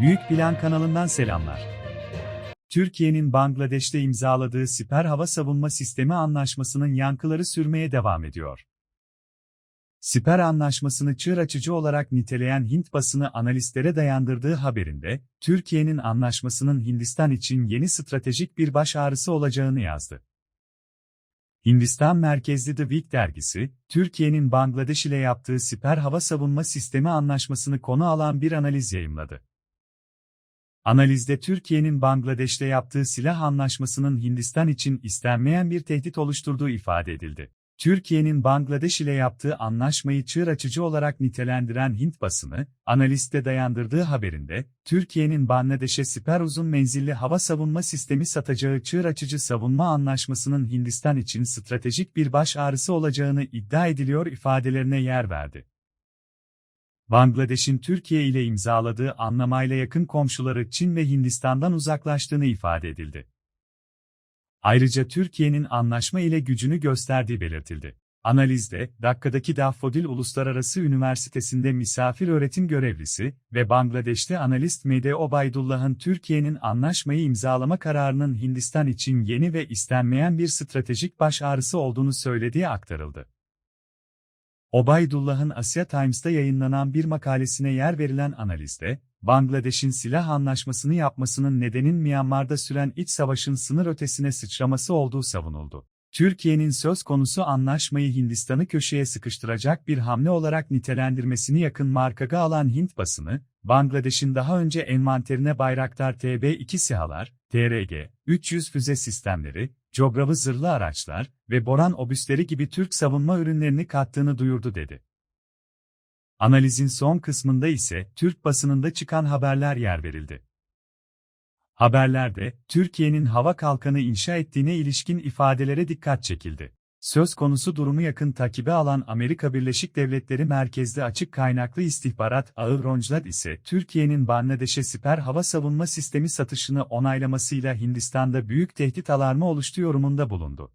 Büyük Plan kanalından selamlar. Türkiye'nin Bangladeş'te imzaladığı Siper Hava Savunma Sistemi Anlaşması'nın yankıları sürmeye devam ediyor. Siper Anlaşması'nı çığır açıcı olarak niteleyen Hint basını analistlere dayandırdığı haberinde, Türkiye'nin anlaşmasının Hindistan için yeni stratejik bir baş ağrısı olacağını yazdı. Hindistan merkezli The Week dergisi, Türkiye'nin Bangladeş ile yaptığı Siper Hava Savunma Sistemi Anlaşması'nı konu alan bir analiz yayımladı. Analizde Türkiye'nin Bangladeş'te yaptığı silah anlaşmasının Hindistan için istenmeyen bir tehdit oluşturduğu ifade edildi. Türkiye'nin Bangladeş ile yaptığı anlaşmayı çığır açıcı olarak nitelendiren Hint basını, analiste dayandırdığı haberinde, Türkiye'nin Bangladeş'e siper uzun menzilli hava savunma sistemi satacağı çığır açıcı savunma anlaşmasının Hindistan için stratejik bir baş ağrısı olacağını iddia ediliyor ifadelerine yer verdi. Bangladeş'in Türkiye ile imzaladığı anlamayla yakın komşuları Çin ve Hindistan'dan uzaklaştığını ifade edildi. Ayrıca Türkiye'nin anlaşma ile gücünü gösterdiği belirtildi. Analizde, Dakka'daki Daffodil Uluslararası Üniversitesi'nde misafir öğretim görevlisi ve Bangladeş'te analist Mede Obaydullah'ın Türkiye'nin anlaşmayı imzalama kararının Hindistan için yeni ve istenmeyen bir stratejik baş ağrısı olduğunu söylediği aktarıldı. Obaydullah'ın Asya Times'ta yayınlanan bir makalesine yer verilen analizde, Bangladeş'in silah anlaşmasını yapmasının nedenin Myanmar'da süren iç savaşın sınır ötesine sıçraması olduğu savunuldu. Türkiye'nin söz konusu anlaşmayı Hindistan'ı köşeye sıkıştıracak bir hamle olarak nitelendirmesini yakın markaga alan Hint basını, Bangladeş'in daha önce envanterine Bayraktar TB2 SİHA'lar, TRG, 300 füze sistemleri, Cogravı zırhlı araçlar ve Boran obüsleri gibi Türk savunma ürünlerini kattığını duyurdu dedi. Analizin son kısmında ise Türk basınında çıkan haberler yer verildi. Haberlerde, Türkiye'nin hava kalkanı inşa ettiğine ilişkin ifadelere dikkat çekildi. Söz konusu durumu yakın takibe alan Amerika Birleşik Devletleri merkezli açık kaynaklı istihbarat ağı Ronjlat ise Türkiye'nin Bangladeş'e siper hava savunma sistemi satışını onaylamasıyla Hindistan'da büyük tehdit alarmı oluştu yorumunda bulundu.